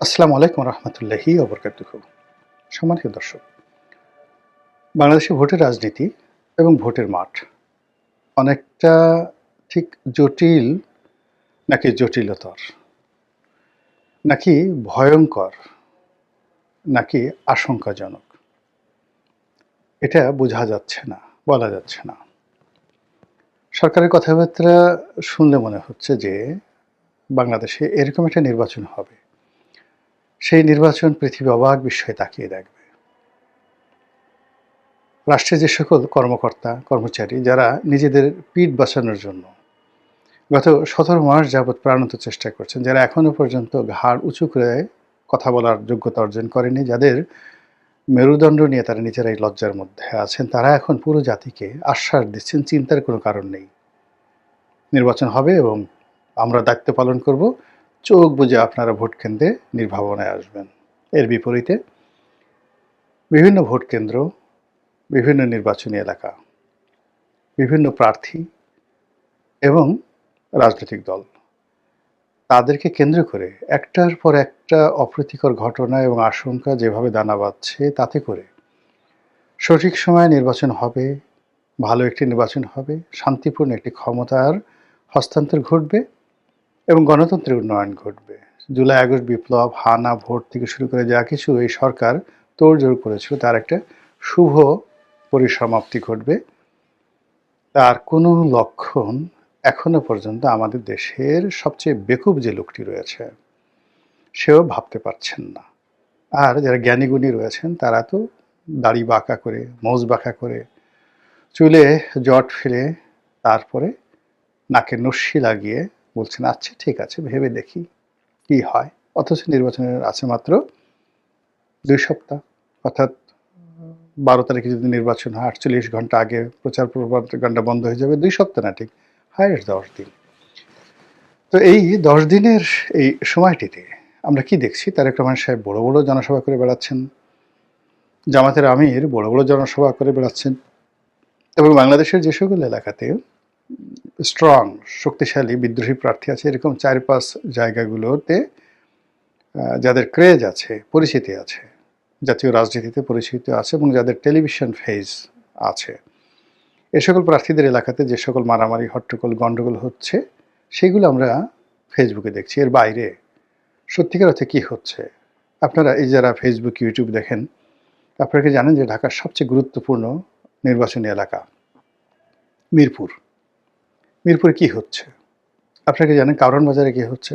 আসসালামু আলাইকুম রহমতুল্লাহি অবরকাতুহ সম্মানিত দর্শক, বাংলাদেশে ভোটের রাজনীতি এবং ভোটের মাঠ অনেকটা ঠিক জটিল নাকি জটিলতর? নাকি ভয়ঙ্কর নাকি আশঙ্কাজনক? এটা বোঝা যাচ্ছে না, বলা যাচ্ছে না। সরকারের কথাবার্তা শুনলে মনে হচ্ছে যে বাংলাদেশে এরকম একটা নির্বাচন হবে। সেই নির্বাচন পৃথিবী অবাক বিস্ময়ে তাকিয়ে দেখবে। রাষ্ট্রে যে সকল কর্মকর্তা, কর্মচারী যারা নিজেদের পিঠ বাঁচানোর জন্য গত সতেরো মাস যাবৎ প্রাণত চেষ্টা করছেন, যারা এখনও পর্যন্ত ঘাড় উঁচু করে কথা বলার যোগ্যতা অর্জন করেনি যাদের মেরুদণ্ড নিয়ে তারা নিজেরাই লজ্জার মধ্যে আছেন, তারা এখন পুরো জাতিকে আশ্বাস দিচ্ছেন, চিন্তার কোনো কারণ নেই। নির্বাচন হবে এবং আমরা দায়িত্ব পালন করব। চোখ বুঝে আপনারা ভোট কেন্দ্রে নির্ভাবনায় আসবেন। এর বিপরীতে বিভিন্ন ভোট কেন্দ্র, বিভিন্ন নির্বাচনী এলাকা, বিভিন্ন প্রার্থী এবং রাজনৈতিক দল, তাদেরকে কেন্দ্র করে একটার পর একটা অপ্রীতিকর ঘটনা এবং আশঙ্কা যেভাবে দানা বাঁধছে তাতে করে সঠিক সময়ে নির্বাচন হবে, ভালো একটি নির্বাচন হবে, শান্তিপূর্ণ একটি ক্ষমতার হস্তান্তর ঘটবে এবং গণতন্ত্রের উন্নয়ন ঘটবে। জুলাই, আগস্ট বিপ্লব, হানা ভোট থেকে শুরু করে যা কিছু এই সরকার তোড়জোড় করেছিল, তার একটা শুভ পরিসমাপ্তি ঘটবে। তার কোনো লক্ষণ এখনও পর্যন্ত আমাদের দেশের সবচেয়ে বেকুব যে লোকটি রয়েছে, সেও ভাবতে পারছেন না। আর যারা জ্ঞানীগুণী রয়েছেন, তারা তো দাড়ি বাঁকা করে, মোজ বাঁকা করে, চুলে জট ফেলে, তারপরে নাকে নস্যি লাগিয়ে বলছেন আচ্ছা ঠিক আছে, ভেবে দেখি কি হয়। অথচ নির্বাচনের আছে মাত্র দুই সপ্তাহ। অর্থাৎ বারো তারিখে যদি নির্বাচন হয়, আটচল্লিশ ঘণ্টা আগে প্রচার প্রপাগান্ডা বন্ধ হয়ে যাবে, দুই সপ্তাহ না, ঠিক? হায়েস্ট দশ দিন। তো এই দশ দিনের এই সময়টিতে আমরা কি দেখছি? তারেক রহমান সাহেব বড় বড় জনসভা করে বেড়াচ্ছেন, জামাতের আমির বড় বড় জনসভা করে বেড়াচ্ছেন এবং বাংলাদেশের যে সকল এলাকাতে স্ট্রং শক্তিশালী, বিদ্রোহী প্রার্থী আছে। এরকম চার পাঁচ জায়গাগুলোতে যাদের ক্রেজ আছে, পরিচিতি আছে, জাতীয় রাজনীতিতে পরিচিত আছে এবং যাদের টেলিভিশন ফেজ আছে। এ সকল প্রার্থীদের এলাকাতে যে সকল মারামারি, হট্টগোল গণ্ডগোল হচ্ছে, সেগুলো আমরা ফেসবুকে দেখছি। এর বাইরে সত্যিকার অর্থে কী হচ্ছে? আপনারা এই যারা ফেসবুক ইউটিউব দেখেন, আপনারা কি জানেন যে ঢাকার সবচেয়ে গুরুত্বপূর্ণ নির্বাচনী এলাকা মিরপুর? মিরপুরে কি হচ্ছে? আপনারা কি জানেন কারণ বাজারে কি হচ্ছে?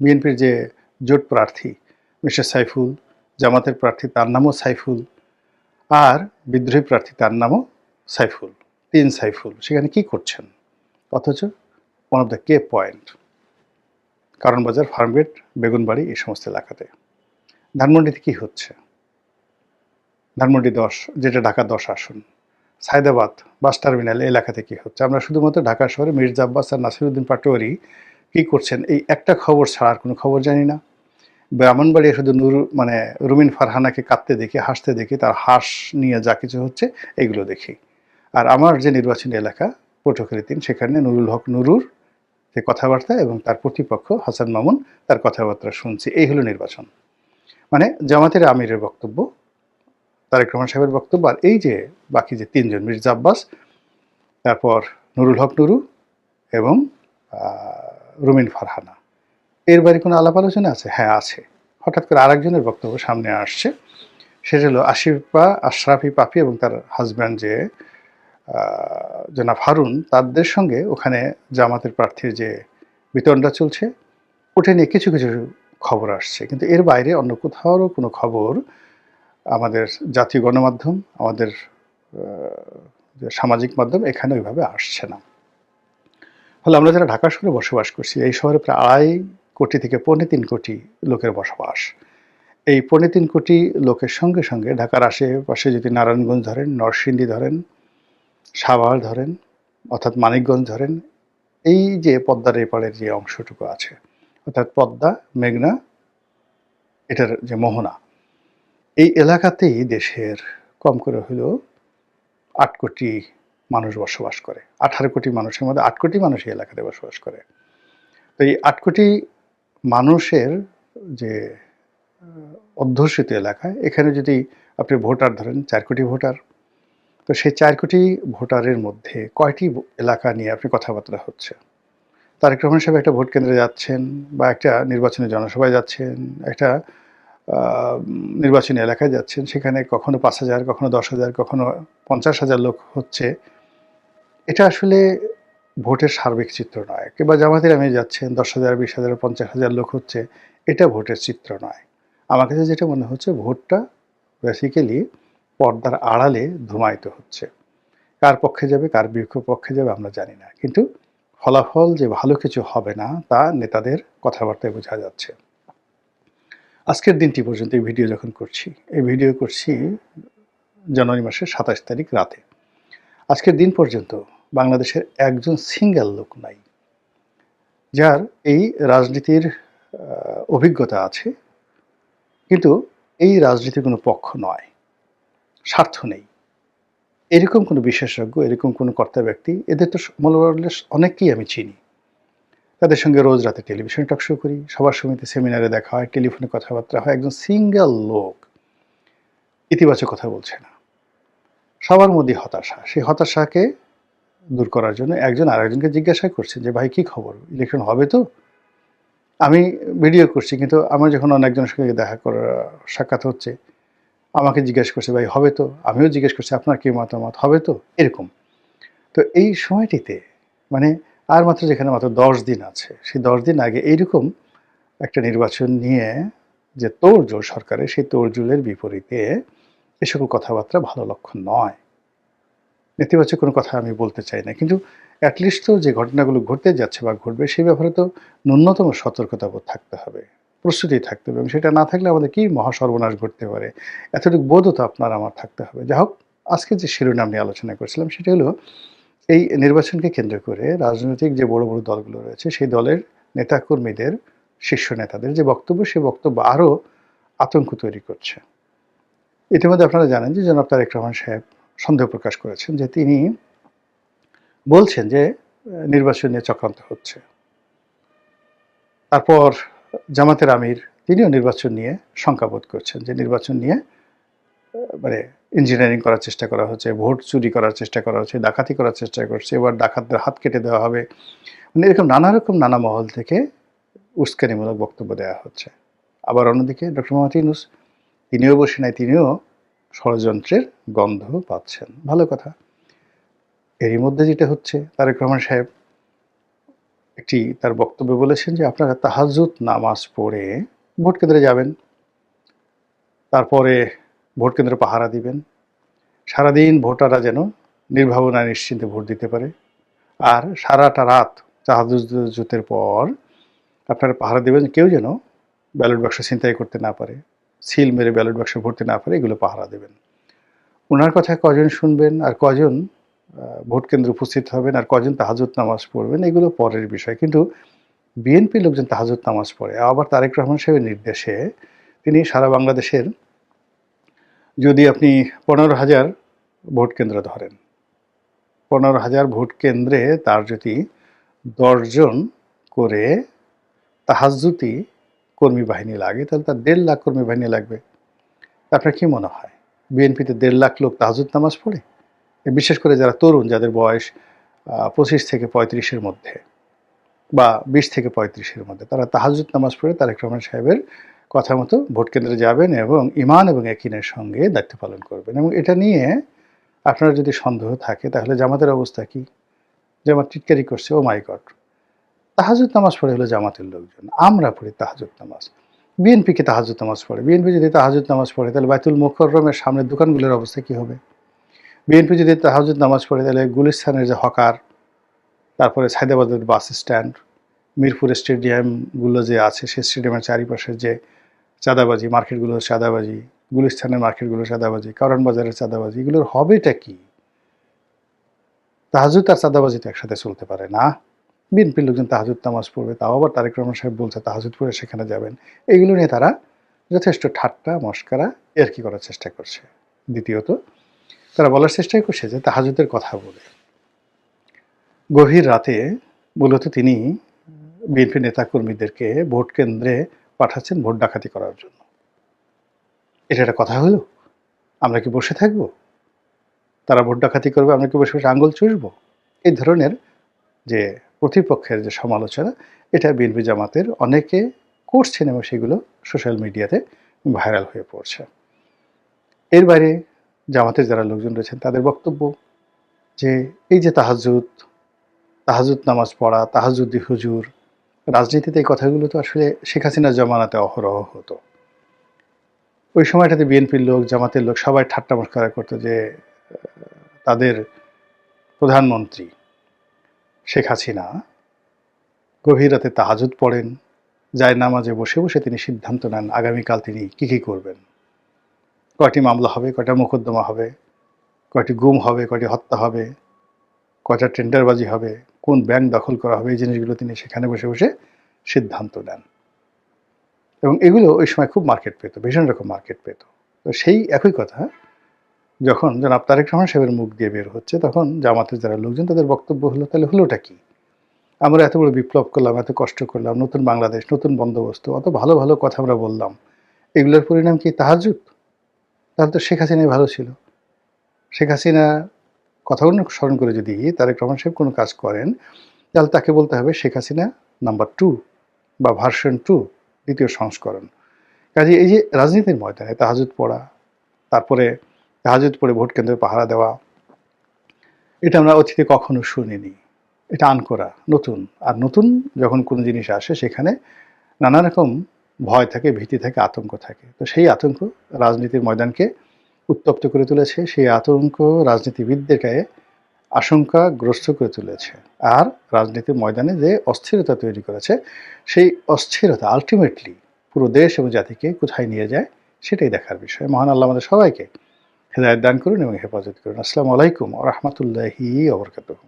বিএনপির যে জোট প্রার্থী, মিস্টার সাইফুল, জামাতের প্রার্থী, তার নামও সাইফুল, আর বিদ্রোহী প্রার্থী, তার নামও সাইফুল, তিন সাইফুল। সেখানে কি করছেন? অথচ one of the key point কারণ বাজার, ফার্মগেট, বেগুনবাড়ি, এই সমস্ত এলাকাতে। ধানমন্ডিতে কি হচ্ছে? ধানমন্ডি দশ, যেটা ঢাকা দশ আসন। সায়দাবাদ বাস টার্মিনাল এলাকা থেকে হচ্ছে। আমরা শুধুমাত্র ঢাকা শহরে মির্জা আব্বাস আর নাসিরুদ্দিন পাটোয়ারি কি করছেন, এই একটা খবর ছাড়া কোনো খবর জানি না। ব্রাহ্মণবাড়িয়া শুধু নুর মানে রুমিন ফারহানাকে কাঁদতে দেখি, হাসতে দেখি, তার হাস নিয়ে যা কিছু হচ্ছে, এগুলো দেখি। আর আমার যে নির্বাচনী এলাকা পটুখালী তিন সেখানে নুরুল হক নুরুর যে কথাবার্তা এবং তার প্রতিপক্ষ হাসান মামুন তার কথাবার্তা শুনছি। এই হলো নির্বাচন। মানে জামাতের আমিরের বক্তব্য। তারেক রহমান সাহেবের বক্তব্য। আর এই যে বাকি যে তিনজন, মির্জা আব্বাস, তারপর নুরুল হক নুরু এবং রুমিন ফারহানা। এর বাইরে কোনো আলাপ আলোচনা আছে? হ্যাঁ আছে। হঠাৎ করে আরেকজনের বক্তব্য সামনে আসছে। সেটা হলো আশিফা, আশরাফি পাপি এবং তার হাজব্যান্ড যে জনাব হারুন, তাদের সঙ্গে ওখানে জামাতের প্রার্থীর যে বিতরণটা চলছে, ওটা নিয়ে কিছু কিছু খবর আসছে। কিন্তু এর বাইরে অন্য কোথাও কোনো খবর আমাদের জাতীয় গণমাধ্যম, আমাদের যে সামাজিক মাধ্যম, এখানে ওইভাবে আসছে না। ফলে আমরা যারা ঢাকা শহরে বসবাস করছি, এই শহরে প্রায় আড়াই কোটি থেকে পৌনে তিন কোটি লোকের বসবাস। এই পৌনে তিন কোটি লোকের সঙ্গে সঙ্গে ঢাকার আশেপাশে যদি নারায়ণগঞ্জ ধরেন, নরসিংদী ধরেন, সাভার ধরেন, অর্থাৎ মানিকগঞ্জ ধরেন, এই যে পদ্মার এপারের যে অংশটুকু আছে, অর্থাৎ পদ্মা, মেঘনা, এটার যে মোহনা এই এলাকাতেই দেশের কম করে হলেও আট কোটি মানুষ বসবাস করে। আঠারো কোটি মানুষের মধ্যে আট কোটি মানুষ এই এলাকাতে বসবাস করে। তো এই আট কোটি মানুষের যে অধ্যুষিত এলাকা, এখানে যদি আপনি ভোটার ধরেন, চার কোটি ভোটার, তো সেই চার কোটি ভোটারের মধ্যে কয়টি এলাকা নিয়ে আপনি কথাবার্তা হচ্ছে? তারেক রহমান সাহেব একটা ভোট কেন্দ্রে যাচ্ছেন বা একটা নির্বাচনী জনসভায় যাচ্ছেন, একটা নির্বাচনী এলাকায় যাচ্ছেন। সেখানে কখনো পাঁচ হাজার, কখনো দশ হাজার, কখনো পঞ্চাশ হাজার লোক হচ্ছে। এটা আসলে ভোটের সার্বিক চিত্র নয়। কিংবা জামাতের আমি যাচ্ছেন, দশ হাজার, বিশ হাজার, পঞ্চাশ হাজার লোক হচ্ছে, এটা ভোটের চিত্র নয়। আমার কাছে যেটা মনে হচ্ছে, ভোটটা বেসিক্যালি পর্দার আড়ালে ধুমায়িত হচ্ছে। কার পক্ষে যাবে, কার বিপক্ষ পক্ষে যাবে, আমরা জানি না। কিন্তু ফলাফল যে ভালো কিছু হবে না, তা নেতাদের কথাবার্তায় বোঝা যাচ্ছে। আজকের দিনটি পর্যন্ত এই ভিডিও যখন করছি, এই ভিডিও করছি জানুয়ারি মাসের সাতাশ তারিখ রাতে। আজকের দিন পর্যন্ত বাংলাদেশের একজন সিঙ্গেল লোক নাই, যার এই রাজনীতির অভিজ্ঞতা আছে, কিন্তু এই রাজনীতির কোনো পক্ষ নয়, স্বার্থ নেই। এরকম কোনো বিশেষজ্ঞ, এরকম কোনো কর্তা ব্যক্তি, এদের তো মূল্য অনেককেই আমি চিনি। তাদের সঙ্গে রোজ রাতে টেলিভিশনে টক শো করি। সবার সমিতি সেমিনারে দেখা হয় টেলিফোনে কথাবার্তা হয়। একজন সিঙ্গেল লোক ইতিবাচক কথা বলছে না। সবার মধ্যে হতাশা। সেই হতাশাকে দূর করার জন্য একজন আরেকজনকে জিজ্ঞাসা করছেন যে, ভাই, কি খবর? ইলেকশন হবে তো? আমি ভিডিও করছি, কিন্তু আমার যখন অনেকজনের সঙ্গে দেখা করার সাক্ষাৎ হচ্ছে, আমাকে জিজ্ঞেস করছে, ভাই, হবে তো? আমিও জিজ্ঞেস করছি, আপনার কি মতামত? হবে তো? এরকম। তো এই সময়টিতে মানে আর মাত্র যেখানে মাত্র দশ দিন আছে, সেই দশ দিন আগে এইরকম একটা নির্বাচন নিয়ে যে তোড়জোড় সরকারের সেই তোড়জোড়ের বিপরীতে এ সকল কথাবার্তা ভালো লক্ষণ নয়। নেতিবাচক কোনো কথা আমি বলতে চাই না। কিন্তু অ্যাটলিস্ট তো যে ঘটনাগুলো ঘটতে যাচ্ছে বা ঘটবে, সেই ব্যাপারে তো ন্যূনতম সতর্কতা বোধ থাকতে হবে, প্রস্তুতি থাকতে হবে। এবং সেটা না থাকলে আমাদের কি মহাসর্বনাশ ঘটতে পারে? এতটুকু বোধও তো আপনার আমার থাকতে হবে। যা হোক আজকে যে শিরোনাম নিয়ে আলোচনা করেছিলাম, সেটা হলো এই নির্বাচনকে কেন্দ্র করে রাজনৈতিক যে বড় বড় দলগুলো রয়েছে, সেই দলের নেতাকর্মীদের, শীর্ষ নেতাদের যে বক্তব্য, সেই বক্তব্য আরও আতঙ্ক তৈরি করছে। ইতিমধ্যে আপনারা জানেন যে জনাব তারেক রহমান সাহেব সন্দেহ প্রকাশ করেছেন যে তিনি বলছেন যে, নির্বাচন নিয়ে চক্রান্ত হচ্ছে। তারপর জামাতের আমির তিনিও নির্বাচন নিয়ে শঙ্কাবোধ করছেন যে, নির্বাচন নিয়ে মানে ইঞ্জিনিয়ারিং করার চেষ্টা করা হচ্ছে, ভোট চুরি করার চেষ্টা করা হচ্ছে, ডাকাতি করার চেষ্টা করছে, এবার ডাকাতদের হাত কেটে দেওয়া হবে। মানে এরকম নানা রকম নানা মহল থেকে উস্কানিমূলক বক্তব্য দেওয়া হচ্ছে। আবার অন্যদিকে ডক্টর মোহাম্মদ ইউনুস, তিনিও বসে নাই, তিনিও ষড়যন্ত্রের গন্ধ পাচ্ছেন। ভালো কথা। এরই মধ্যে যেটা হচ্ছে, তারেক রহমান সাহেব একটি তার বক্তব্যে বলেছেন যে, আপনারা তাহাজুত নামাজ পড়ে ভোট কেন্দ্রে যাবেন। তারপরে ভোট কেন্দ্রে পাহারা দিবেন। সারাদিন ভোটাররা যেন নির্ভাবনা নিশ্চিন্তে ভোট দিতে পারে। আর সারাটা রাত তাহাজুতের পর আপনারা পাহারা দেবেন, কেউ যেন ব্যালট বাক্স ছিনতাই করতে না পারে, সিল মেরে ব্যালট বাক্স ভরতে না পারে, এগুলো পাহারা দেবেন। ওনার কথা কজন শুনবেন আর কজন ভোট কেন্দ্রে উপস্থিত হবেন আর কজন তাহাজুত নামাজ পড়বেন, এগুলো পরের বিষয়। কিন্তু বিএনপি লোকজন তাহাজুত নামাজ পড়ে। আবার তারেক রহমান সাহেবের নির্দেশে তিনি সারা বাংলাদেশের যদি আপনি পনেরো হাজার ভোট কেন্দ্র ধরেন, পনেরো হাজার ভোট কেন্দ্রে তার যদি দশজন করে তাহাজুতি কর্মী বাহিনী লাগে, তাহলে তার দেড় লাখ কর্মী বাহিনী লাগবে। আপনার কি মনে হয়? বিএনপিতে দেড় লাখ লোক তাহাজুদ নামাজ পড়ে? বিশেষ করে যারা তরুণ, যাদের বয়স পঁচিশ থেকে পঁয়ত্রিশের মধ্যে বা বিশ থেকে পঁয়ত্রিশের মধ্যে, তারা তাহাজুদ নামাজ পড়ে তারেক রহমান সাহেবের কথা মতো ভোট কেন্দ্রে যাবেন এবং ইমান এবং একিনের সঙ্গে দায়িত্ব পালন করবেন। এবং এটা নিয়ে আপনার যদি সন্দেহ থাকে, তাহলে জামাতের অবস্থা কি? জামাত টিটকারি করছে, ও মাই গড। তাহাজুদ নামাজ পড়ে হলো জামাতের লোকজন। আমরা পড়ি তাহাজুদ নামাজ। বিএনপিকে তাহাজুদ নামাজ পড়ে? বিএনপি যদি তাহাজুদ নামাজ পড়ে, তাহলে বাইতুল মোকররমের সামনের দোকানগুলোর অবস্থা কি হবে? বিএনপি যদি তাহাজুদ নামাজ পড়ে, তাহলে গুলিস্তানের যে হকার, তারপরে সায়দাবাদের বাস স্ট্যান্ড, মিরপুর স্টেডিয়ামগুলো যে আছে, সেই স্টেডিয়ামের চারিপাশের যে চাঁদাবাজি, মার্কেটগুলোর চাঁদাবাজি গুলিস্থানের মার্কেটগুলোর চাঁদাবাজি, কারণ বাজারের চাঁদাবাজি, এগুলোর হবেটা কি? তাহাজুদ আর চাঁদাবাজি তো একসাথে চলতে পারে না। বিএনপির লোকজন তাহাজুদ নামাজ পড়বে, তাও আবার তারেক রহমান সাহেব বলছে তাহাজুদ পড়ে সেখানে যাবেন। এগুলো নিয়ে তারা যথেষ্ট ঠাট্টা, মস্কারা, এর কি করার চেষ্টা করছে? দ্বিতীয়ত, তারা বলার চেষ্টাই করছে যে তাহাজুদের কথা বলে। গভীর রাতে মূলত তিনি বিএনপি নেতাকর্মীদেরকে ভোট কেন্দ্রে পাঠাচ্ছেন ভোট ডাকাতি করার জন্য। এটা একটা কথা হলো? আমরা কি বসে থাকব? তারা ভোট ডাকাতি করবে, আমরা কি বসে বসে আঙ্গুল চুষবো? এই ধরনের যে প্রতিপক্ষের যে সমালোচনা, এটা বিএনপি জামাতের অনেকে করছেন এবং সেগুলো সোশ্যাল মিডিয়াতে ভাইরাল হয়ে পড়ছে। এর বাইরে জামাতের যারা লোকজন রয়েছেন, তাদের বক্তব্য যে, এই যে তাহাজুদ তাহাজুদ নামাজ পড়া, তাহাজুদ্দি হুজুর রাজনীতিতে এই কথাগুলো তো আসলে শেখ হাসিনার জমানাতে অহরহ হতো। ওই সময়টাতে বিএনপির লোক, জামাতের লোক সবাই ঠাট্টা মস্করা করতো যে তাদের প্রধানমন্ত্রী শেখ হাসিনা গভীর রাতে তাহাজুদ পড়েন যায় নামাজে বসে বসে তিনি সিদ্ধান্ত নেন আগামীকাল তিনি কী কী করবেন। কয়টি মামলা হবে, কয়টা মোকদ্দমা হবে, কয়টি গুম হবে, কয়টি হত্যা হবে, কয়টা টেন্ডারবাজি হবে কোন ব্যাংক দখল করা হবে, এই জিনিসগুলো তিনি সেখানে বসে বসে সিদ্ধান্ত নেন। এবং এগুলো ওই সময় খুব মার্কেট পেত, ভীষণ রকম মার্কেট পেত। তো সেই একই কথা, যখন জনাব তারেক রহমান সাহেবের মুখ দিয়ে বের হচ্ছে, তখন জামাতের যারা লোকজন, তাদের বক্তব্য হলো, তাহলে হলোটা কি? আমরা এত বড় বিপ্লব করলাম, এত কষ্ট করলাম, নতুন বাংলাদেশ, নতুন বন্দোবস্ত, অত ভালো ভালো কথা আমরা বললাম। এগুলোর পরিণাম কি তাহাজুদ? তাহলে তো শেখ হাসিনাই ভালো ছিল। শেখ হাসিনা কথা স্মরণ করে যদি তারেক রহমান সাহেব কোনো কাজ করেন, তাহলে তাকে বলতে হবে শেখ হাসিনা নাম্বার টু বা ভার্সন টু দ্বিতীয় সংস্করণ। কাজে এই যে রাজনীতির ময়দানে তাহাজুদ পড়া, তারপরে তাহাজুদ পড়ে ভোট কেন্দ্রে পাহারা দেওয়া, এটা আমরা অতীতে কখনো শুনিনি। এটা আনকরা, নতুন। আর নতুন যখন কোনো জিনিস আসে সেখানে নানা রকম ভয় থাকে, ভীতি থাকে, আতঙ্ক থাকে। তো সেই আতঙ্ক রাজনীতির ময়দানকে উত্তপ্ত করে তুলেছে, সেই আতঙ্ক রাজনীতিবিদদের গায়ে আশঙ্কাগ্রস্ত করে তুলেছে। আর রাজনীতির ময়দানে যে অস্থিরতা তৈরি করেছে, সেই অস্থিরতা আলটিমেটলি পুরো দেশ এবং জাতিকে কোথায় নিয়ে যায়, সেটাই দেখার বিষয়। মহান আল্লাহ আমাদের সবাইকে হেদায়ত দান করুন এবং হেফাজত করুন। আসসালামু আলাইকুম রহমতুল্লাহি ওবরকাতুহ